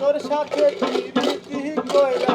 তোর সাথে কইরা